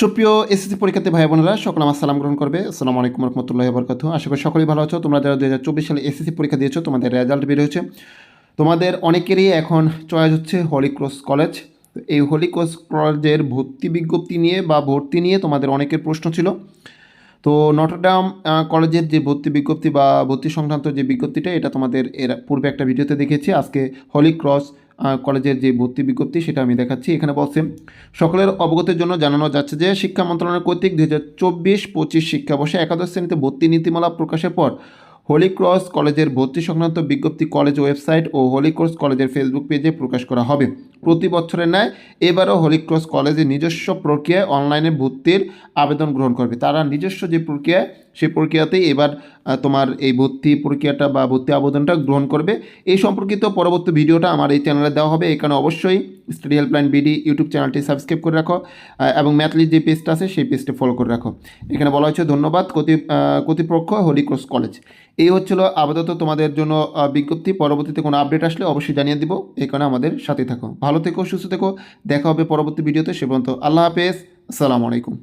সুপ্রিয় এসএসসি পরীক্ষার্থী ভাই বোনেরা সকল আমার সালাম গ্রহণ করবে। আসসালামু আলাইকুম রহমতুল্লাহ বরকাত আশা করি সকলেই ভালো আছো। তোমরা যারা দু হাজার চব্বিশ সালে এসএসসি পরীক্ষা দিয়েছ, তোমাদের রেজাল্ট বের হয়েছে। তোমাদের অনেকেরই এখন চয়েস হচ্ছে হলি ক্রস কলেজ তো এই হলি ক্রস কলেজের ভর্তি বিজ্ঞপ্তি নিয়ে বা ভর্তি নিয়ে তোমাদের অনেকের প্রশ্ন ছিল। তো নটরডাম কলেজের যে ভর্তি বিজ্ঞপ্তি বা ভর্তি সংক্রান্ত যে বিজ্ঞপ্তিটা, এটা তোমাদের এর পূর্বে একটা ভিডিওতে দেখেছি আজকে হলি ক্রস কলেজের যে ভর্তি বিজ্ঞপ্তি, সেটা আমি দেখাচ্ছি। এখানে বলছে, সকলের অবগতির জন্য জানানো যাচ্ছে যে, শিক্ষা মন্ত্রণালয় কর্তৃক দুই হাজার চব্বিশ পঁচিশ শিক্ষাবর্ষে একাদশ শ্রেণীতে ভর্তি নীতিমালা প্রকাশের পর হোলি ক্রস কলেজের ভর্তি সংক্রান্ত বিজ্ঞপ্তি কলেজ ওয়েবসাইট ও হোলি ক্রস কলেজের ফেসবুক পেজে প্রকাশ করা হবে। প্রতি বছরের ন্যায় এবারও হোলি ক্রস কলেজের নিজস্ব প্রক্রিয়ায় অনলাইনে ভর্তির আবেদন গ্রহণ করবে। তারা নিজস্ব যে প্রক্রিয়া সেই প্রক্রিয়াতেই এবার তোমার এই ভর্তি প্রক্রিয়াটা বা ভর্তি আবেদনটা গ্রহণ করবে। এই সম্পর্কিত পরবর্তী ভিডিওটা আমার এই চ্যানেলে দেওয়া হবে। এখানে অবশ্যই স্টাডি হেল্পলাইন বিডি ইউটিউব চ্যানেলটি সাবস্ক্রাইব করে রাখো এবং ম্যাথলির যে পেজটা আছে সেই পেজটি ফলো করে রাখো। এখানে বলা হয়েছে, ধন্যবাদ কর্তৃপক্ষ হোলি ক্রস কলেজ এই হচ্ছিল আপাতত তোমাদের জন্য বিজ্ঞপ্তি। পরবর্তীতে কোনো আপডেট আসলে অবশ্যই জানিয়ে দিব। এই কারণে আমাদের সাথে থাকো। ভালো থেকো, সুস্থ থেকো। দেখা হবে পরবর্তী ভিডিওতে সে পর্যন্ত আল্লাহ হাফেজ। আসসালামু আলাইকুম।